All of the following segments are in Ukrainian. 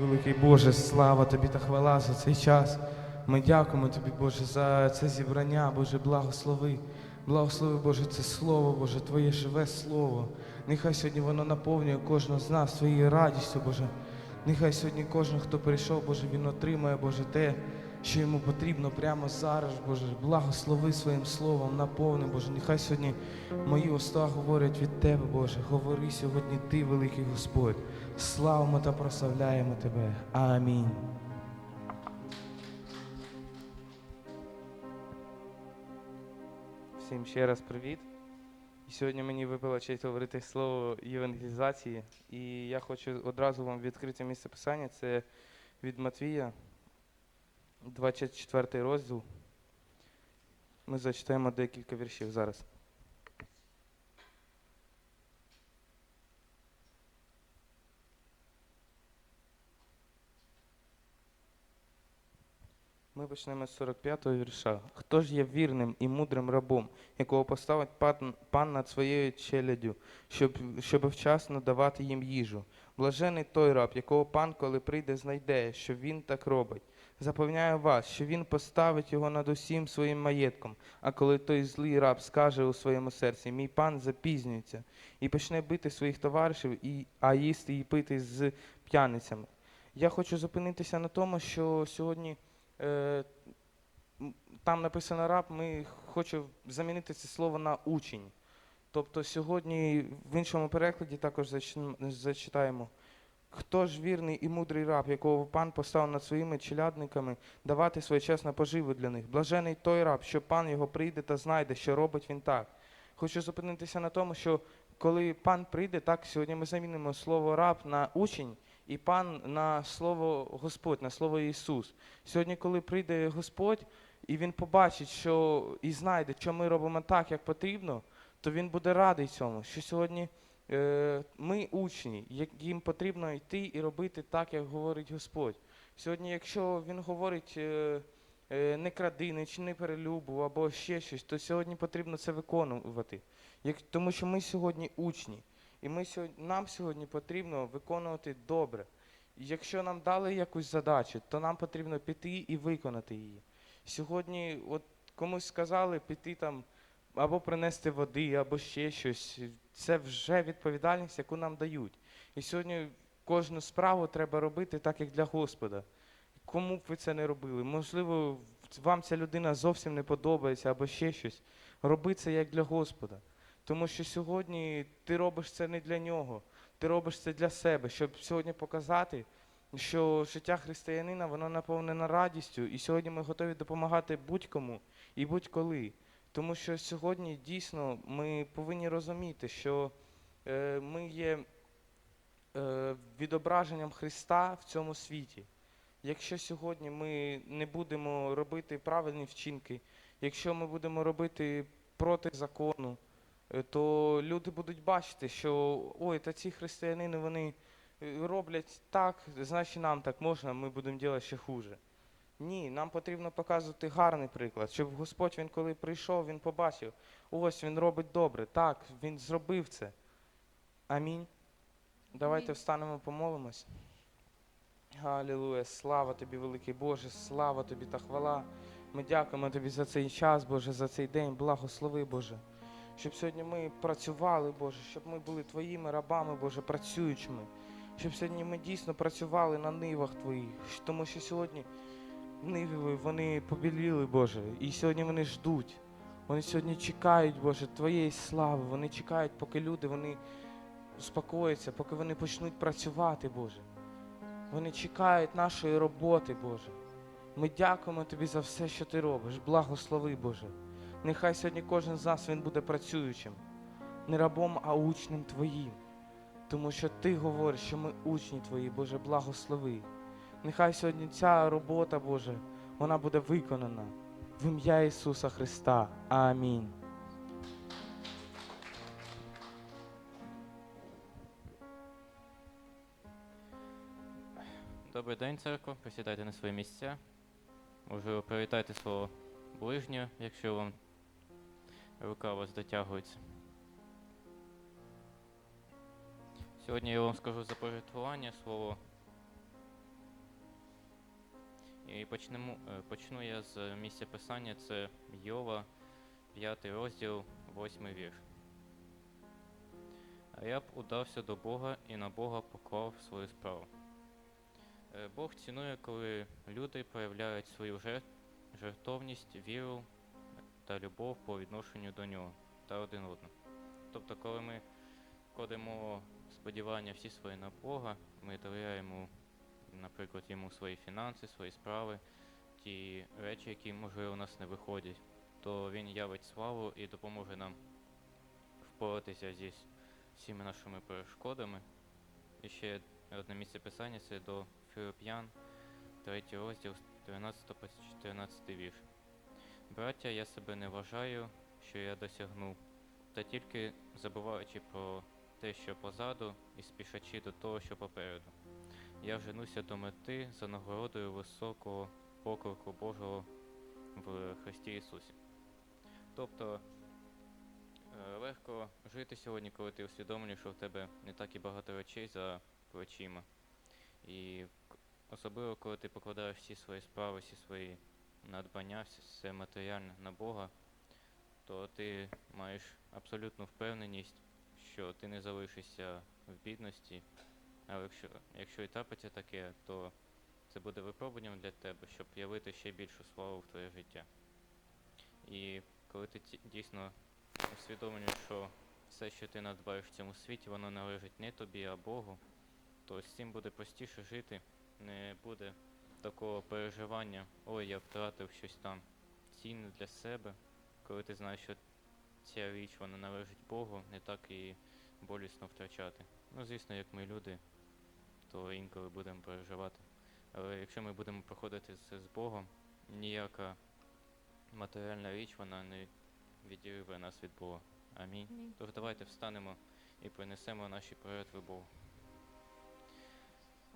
Великий Боже, слава тобі та хвала за цей час. Ми дякуємо тобі, Боже, за це зібрання, Боже, благослови. Благослови, Боже, це слово, Боже, Твоє живе слово. Нехай сьогодні воно наповнює кожного з нас своєю радістю, Боже. Нехай сьогодні кожен, хто прийшов, Боже, він отримає, Боже, те, що йому потрібно прямо зараз, Боже. Благослови своїм словом, наповни, Боже. Нехай сьогодні мої уста говорять від Тебе, Боже. Говори сьогодні Ти, великий Господь. Славимо та прославляємо Тебе. Амінь. Всім ще раз привіт. І Сьогодні мені випала честь говорити слово євангелізації. І я хочу одразу вам відкрити місце писання. Це від Матвія, 24 розділ. Ми зачитаємо декілька віршів зараз. Ми почнемо з 45-го вірша. Хто ж є вірним і мудрим рабом, якого поставить пан, пан над своєю челядю, щоб, щоб вчасно давати їм їжу? Блажений той раб, якого пан, коли прийде, знайде, що він так робить. Запевняю вас, що він поставить його над усім своїм маєтком. А коли той злий раб скаже у своєму серці, мій пан запізнюється, і почне бити своїх товаришів, і, а їсти і пити з п'яницями. Я хочу зупинитися на тому, що сьогодні е, там написано раб, ми хочу замінити це слово на учень. Тобто сьогодні в іншому перекладі також зачитаємо. Хто ж вірний і мудрий раб, якого пан поставив над своїми челядниками давати своєчасну поживу для них? Блажений той раб, що пан його прийде та знайде, що робить він так. Хочу зупинитися на тому, що коли пан прийде, так сьогодні ми замінимо слово раб на учень, і пан на слово Господь, на слово Ісус. Сьогодні, коли прийде Господь, і Він побачить, що і знайде, що ми робимо так, як потрібно, то він буде радий цьому. Що сьогодні ми учні, яким потрібно йти і робити так, як говорить Господь. Сьогодні, якщо він говорить е, е, не кради, не чини перелюбу або ще щось, то сьогодні потрібно це виконувати. Тому що ми сьогодні учні. І ми сьогодні, нам сьогодні потрібно виконувати добре. Якщо нам дали якусь задачу, то нам потрібно піти і виконати її. Сьогодні, от комусь сказали піти там або принести води, або ще щось. Це вже відповідальність, яку нам дають. І сьогодні кожну справу треба робити так, як для Господа. Кому б ви це не робили? Можливо, вам ця людина зовсім не подобається або ще щось. Роби це як для Господа. Тому що сьогодні ти робиш це не для нього, ти робиш це для себе, щоб сьогодні показати, що життя християнина воно наповнено радістю, і сьогодні ми готові допомагати будь-кому і будь-коли. Тому що сьогодні дійсно ми повинні розуміти, що е, ми є е, відображенням Христа в цьому світі. Якщо сьогодні ми не будемо робити правильні вчинки, якщо ми будемо робити проти закону, е, то люди будуть бачити, що ой, та ці християнини вони е, роблять так, значить нам так можна, ми будемо робити ще хуже. Ні, нам потрібно показувати гарний приклад, щоб Господь він коли прийшов, він побачив, ось він робить добре, так, він зробив це. Амінь. Давайте Амінь. встанемо, помолимось. Галілуя, слава тобі, великий Боже, слава тобі та хвала. Ми дякуємо тобі за цей час, Боже, за цей день. Благослови, Боже. Щоб сьогодні ми працювали, Боже, щоб ми були твоїми рабами, Боже, працюючими. Щоб сьогодні ми дійсно працювали на нивах твоїх. Тому що сьогодні ниви вони побіліли, Боже, і сьогодні вони ждуть. Вони сьогодні чекають, Боже, Твоєї слави. Вони чекають, поки люди вони успокояться, поки вони почнуть працювати, Боже. Вони чекають нашої роботи, Боже. Ми дякуємо Тобі за все, що Ти робиш. Благослови, Боже. Нехай сьогодні кожен з нас він буде працюючим, не рабом, а учнем Твоїм. Тому що Ти говориш, що ми учні Твої, Боже, благослови. Нехай сьогодні ця робота, Боже, вона буде виконана в ім'я Ісуса Христа. Амінь. Добрий день, церква. Присідайте на свої місця. Можливо, привітайте свого ближнього, якщо вам рука у вас дотягується. Сьогодні я вам скажу за пожертвування слово почнемо, е, почну я з місця писання, це Йова, 5 розділ, 8 вірш. Б удався до Бога і на Бога поклав свою справу. Е, Бог цінує, коли люди проявляють свою жертовність, віру та любов по відношенню до нього та один одного. Тобто, коли ми кладемо сподівання всі свої на Бога, ми довіряємо, наприклад, йому свої фінанси, свої справи, ті речі, які, можливо, у нас не виходять, то він явить славу і допоможе нам впоратися зі всіми нашими перешкодами. І ще одне місце писання це до Філип'ян, 3 розділ з 13 по 14 вірш. Браття, я себе не вважаю, що я досягнув, та тільки забуваючи про те, що позаду, і спішачи до того, що попереду. Я женуся до мети за нагородою високого поклику Божого в Христі Ісусі. Тобто е, легко жити сьогодні, коли ти усвідомлюєш, що в тебе не так і багато речей за плечима. І особливо, коли ти покладаєш всі свої справи, всі свої надбання, все матеріальне на Бога, то ти маєш абсолютну впевненість, що ти не залишишся в бідності. Але якщо, якщо і трапиться таке, то це буде випробуванням для тебе, щоб явити ще більшу славу в твоє життя. І коли ти дійсно усвідомлюєш, що все, що ти надбаєш в цьому світі, воно належить не тобі, а Богу, то з цим буде простіше жити, не буде такого переживання, ой, я втратив щось там цінне для себе, коли ти знаєш, що ця річ вона належить Богу, не так і болісно втрачати. Ну, звісно, як ми люди, то інколи будемо переживати. Але якщо ми будемо проходити це з Богом, ніяка матеріальна річ вона не відірве нас від Бога. Амінь. Тож давайте встанемо і принесемо наші перерви Богу.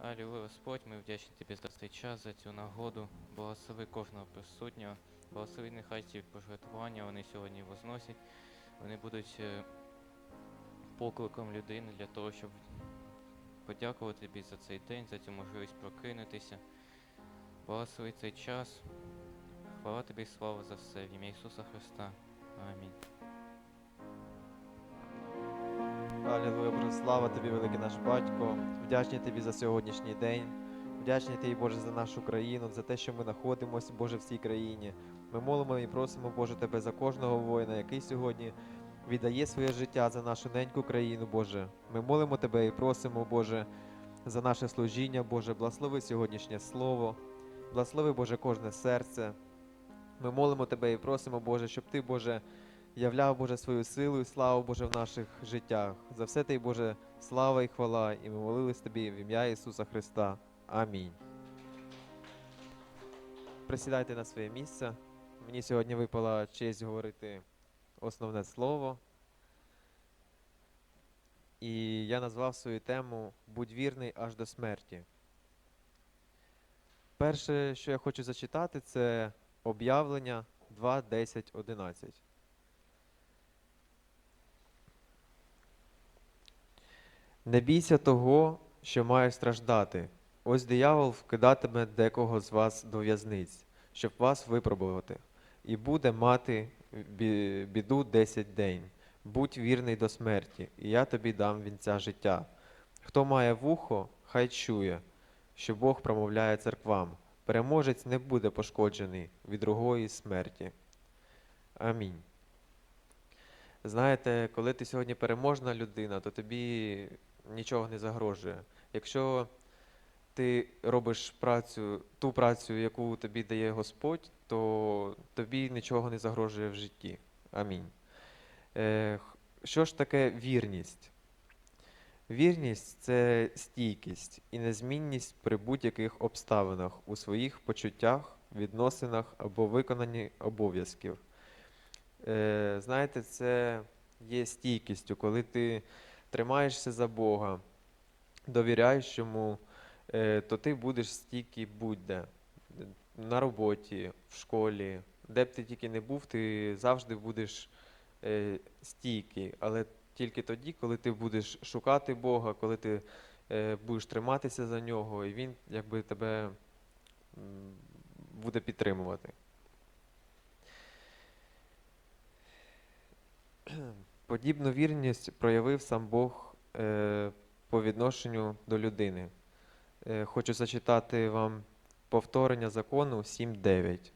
Алілуя, Господь, ми вдячні Тобі за цей час, за цю нагоду. Благослови кожного присутнього. Благослови нехай ці пожертвування, вони сьогодні возносять. Вони будуть е, покликом людини для того, щоб подякувати тобі за цей день, за цю можливість прокинутися. Благослови цей час. Хвала тобі і слава за все в ім'я Ісуса Христа. Амінь. Алілуя, Боже, слава тобі, великий наш батько. Вдячні тобі за сьогоднішній день. Вдячні тобі, Боже, за нашу країну, за те, що ми знаходимося, Боже, в цій країні. Ми молимо і просимо, Боже, тебе за кожного воїна, який сьогодні віддає своє життя за нашу неньку країну, Боже. Ми молимо тебе і просимо, Боже, за наше служіння, Боже, благослови сьогоднішнє слово, благослови, Боже, кожне серце. Ми молимо тебе і просимо, Боже, щоб ти, Боже, являв, Боже, свою силу і славу, Боже, в наших життях. За все ти, Боже, слава і хвала, і ми молились тобі в ім'я Ісуса Христа. Амінь. Присідайте на своє місце. Мені сьогодні випала честь говорити основне слово. І я назвав свою тему Будь вірний аж до смерті. Перше, що я хочу зачитати, це об'явлення 2, 10, 11. Не бійся того, що має страждати. Ось диявол вкидатиме декого з вас до в'язниць, щоб вас випробувати, і буде мати біду десять день. Будь вірний до смерті, і я тобі дам вінця життя. Хто має вухо, хай чує, що Бог промовляє церквам. Переможець не буде пошкоджений від другої смерті. Амінь. Знаєте, коли ти сьогодні переможна людина, то тобі нічого не загрожує. Якщо ти робиш працю, ту працю, яку тобі дає Господь, то тобі нічого не загрожує в житті. Амінь. Е, що ж таке вірність? Вірність це стійкість і незмінність при будь-яких обставинах у своїх почуттях, відносинах або виконанні обов'язків. Е, знаєте, це є стійкістю, коли ти тримаєшся за Бога, довіряєш йому, то ти будеш стійкий будь-де. На роботі, в школі, де б ти тільки не був, ти завжди будеш е, стійкий. Але тільки тоді, коли ти будеш шукати Бога, коли ти е, будеш триматися за нього, і Він якби тебе буде підтримувати. Подібну вірність проявив сам Бог е, по відношенню до людини. Е, хочу зачитати вам повторення закону 7.9.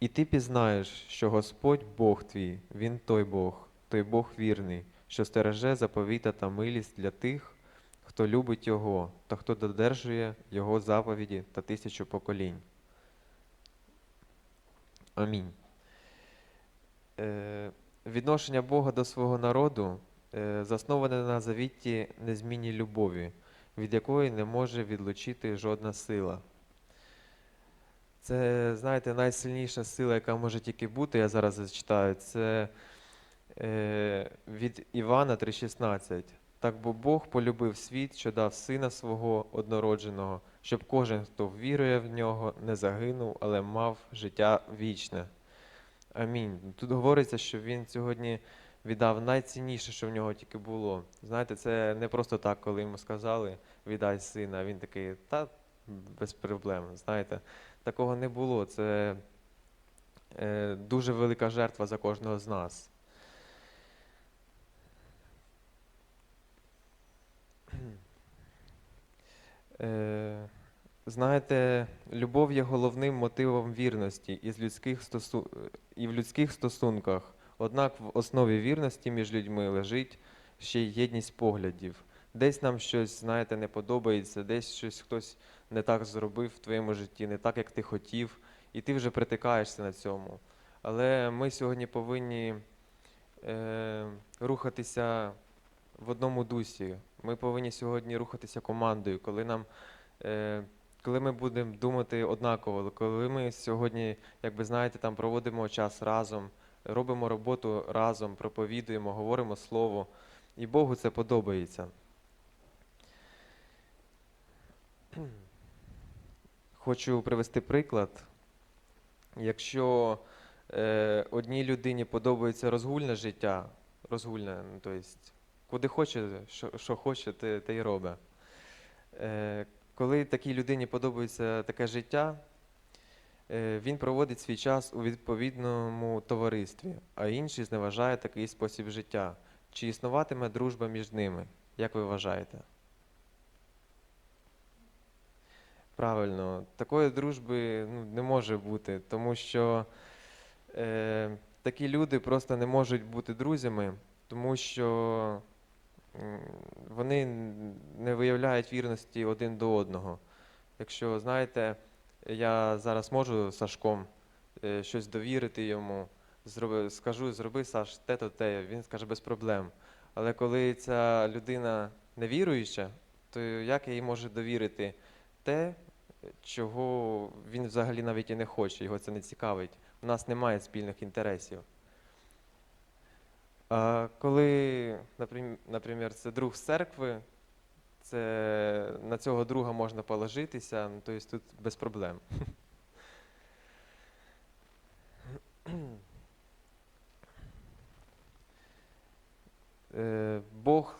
І ти пізнаєш, що Господь Бог твій, Він той Бог, той Бог вірний, що стереже заповіта та милість для тих, хто любить Його, та хто додержує Його заповіді та тисячу поколінь. Амінь. Е, відношення Бога до свого народу е, засноване на завіті незмінній любові, від якої не може відлучити жодна сила. Це, знаєте, найсильніша сила, яка може тільки бути, я зараз зачитаю, це е, від Івана 3,16. Так бо Бог полюбив світ, що дав сина свого однородженого, щоб кожен, хто вірує в нього, не загинув, але мав життя вічне. Амінь. Тут говориться, що він сьогодні віддав найцінніше, що в нього тільки було. Знаєте, це не просто так, коли йому сказали віддай сина. Він такий, та без проблем. Знаєте, такого не було. Це е, дуже велика жертва за кожного з нас. Е, знаєте, любов є головним мотивом вірності із людських стосу... і в людських стосунках. Однак в основі вірності між людьми лежить ще й єдність поглядів. Десь нам щось, знаєте, не подобається, десь щось хтось не так зробив в твоєму житті, не так, як ти хотів, і ти вже притикаєшся на цьому. Але ми сьогодні повинні е, рухатися в одному дусі. Ми повинні сьогодні рухатися командою, коли нам. Е, коли ми будемо думати однаково, коли ми сьогодні, як ви знаєте, там проводимо час разом, робимо роботу разом, проповідуємо, говоримо слово, і Богу це подобається. Хочу привести приклад. Якщо е, одній людині подобається розгульне життя, розгульне, тобто, куди хоче, що, що хоче, те, те й робить. Е, коли такій людині подобається таке життя, е, він проводить свій час у відповідному товаристві, а інший зневажає такий спосіб життя. Чи існуватиме дружба між ними? Як ви вважаєте? Правильно, такої дружби ну, не може бути, тому що е, такі люди просто не можуть бути друзями, тому що вони не виявляють вірності один до одного. Якщо, знаєте, я зараз можу Сашком е, щось довірити йому, зроби, скажу, зроби Саш те-то те, він скаже без проблем. Але коли ця людина невіруюча, то як я їй можу довірити те, чого він взагалі навіть і не хоче, його це не цікавить. У нас немає спільних інтересів. Коли, наприклад, це друг з церкви, це на цього друга можна положитися, тобто тут без проблем. Е, Бог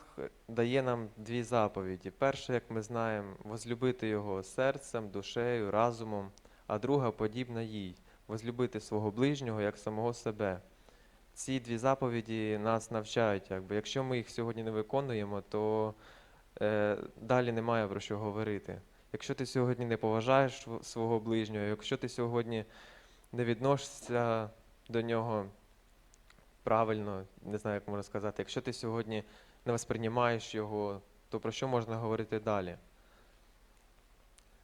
дає нам дві заповіді. Перша, як ми знаємо, возлюбити його серцем, душею, разумом, а друга подібна їй возлюбити свого ближнього як самого себе. Ці дві заповіді нас навчають. Якби. Якщо ми їх сьогодні не виконуємо, то е, далі немає про що говорити. Якщо ти сьогодні не поважаєш свого ближнього, якщо ти сьогодні не відносишся до нього правильно, не знаю, як можна сказати, якщо ти сьогодні не восприймаєш його, то про що можна говорити далі?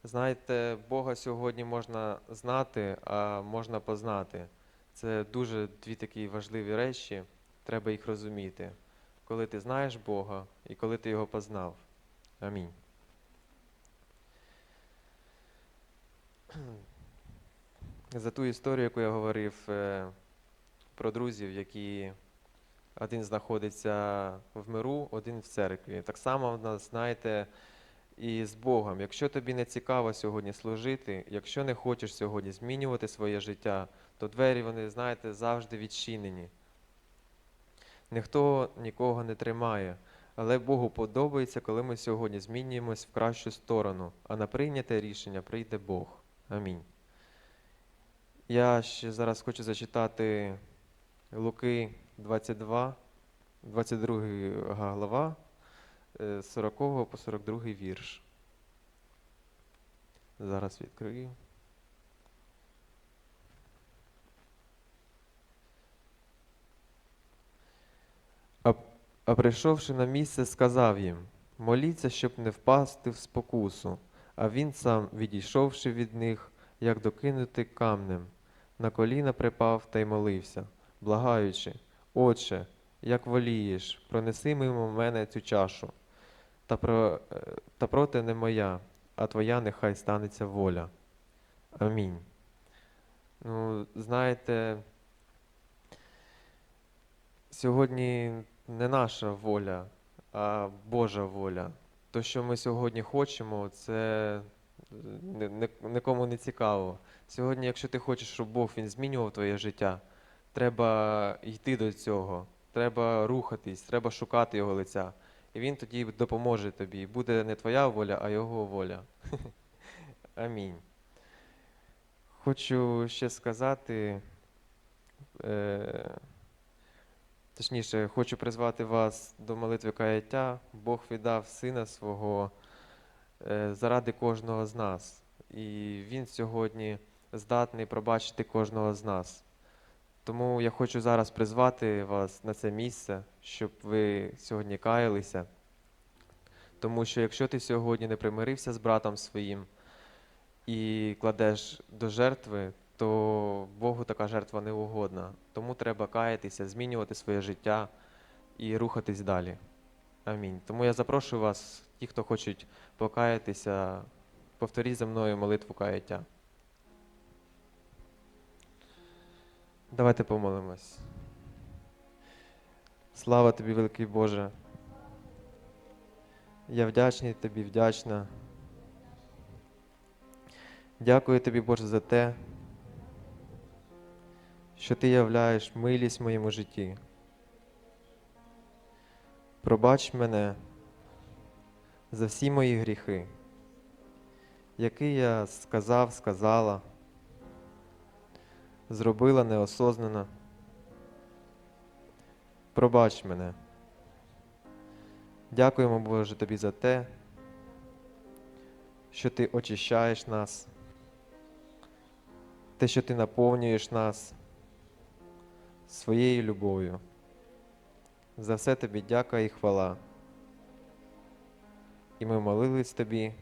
Знаєте, Бога сьогодні можна знати, а можна познати. Це дуже дві такі важливі речі, треба їх розуміти. Коли ти знаєш Бога і коли ти його познав. Амінь. За ту історію, яку я говорив е, про друзів, які один знаходиться в миру, один в церкві. Так само в нас, знаєте, і з Богом. Якщо тобі не цікаво сьогодні служити, якщо не хочеш сьогодні змінювати своє життя, то двері, вони, знаєте, завжди відчинені. Ніхто нікого не тримає. Але Богу подобається, коли ми сьогодні змінюємось в кращу сторону, а на прийняте рішення прийде Бог. Амінь. Я ще зараз хочу зачитати Луки 22, 22 глава, з 40 по 42 вірш. Зараз відкрию. А, а прийшовши на місце, сказав їм: Моліться, щоб не впасти в спокусу. А він сам, відійшовши від них, як докинути камнем, на коліна припав та й молився, благаючи, Отче, як волієш, пронеси мимо мене цю чашу. Та, про, е, та проти не моя, а твоя нехай станеться воля. Амінь. Ну, знаєте, сьогодні не наша воля, а Божа воля. То, що ми сьогодні хочемо, це ні- нікому не цікаво. Сьогодні, якщо ти хочеш, щоб Бог він змінював твоє життя, треба йти до цього, треба рухатись, треба шукати його лиця. І він тоді допоможе тобі. Буде не твоя воля, а його воля. Амінь. Хочу ще сказати, е, точніше, хочу призвати вас до молитви каяття. Бог віддав сина свого е, заради кожного з нас. І Він сьогодні здатний пробачити кожного з нас. Тому я хочу зараз призвати вас на це місце, щоб ви сьогодні каялися. Тому що якщо ти сьогодні не примирився з братом своїм і кладеш до жертви, то Богу така жертва не угодна. Тому треба каятися, змінювати своє життя і рухатись далі. Амінь. Тому я запрошую вас, ті, хто хочуть покаятися, повторіть за мною молитву каяття. Давайте помолимось. Слава тобі, великий Боже. Я вдячний тобі, вдячна. Дякую тобі, Боже, за те, що ти являєш милість в моєму житті. Пробач мене за всі мої гріхи, які я сказав, сказала, зробила неосознано. Пробач мене. Дякуємо, Боже, тобі за те, що ти очищаєш нас, те, що ти наповнюєш нас своєю любов'ю. За все тобі дяка і хвала. І ми молились тобі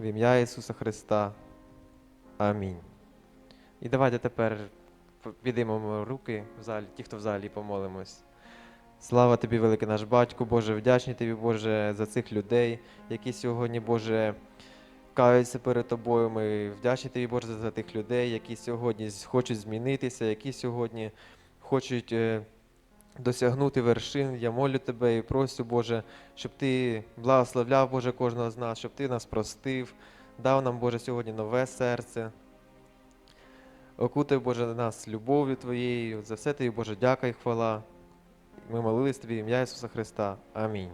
в ім'я Ісуса Христа. Амінь. І давайте тепер підіймемо руки в залі, ті, хто в залі, помолимось. Слава тобі, великий наш батько, Боже, вдячний тобі, Боже, за цих людей, які сьогодні, Боже, каються перед тобою. Ми вдячні тобі, Боже, за тих людей, які сьогодні хочуть змінитися, які сьогодні хочуть е, досягнути вершин. Я молю тебе і просю, Боже, щоб ти благословляв, Боже, кожного з нас, щоб ти нас простив, дав нам, Боже, сьогодні нове серце. Окутай, Боже, нас любов'ю Твоєю. За все тобі, Боже, дяка і хвала. Ми молились тобі ім'я Ісуса Христа. Амінь.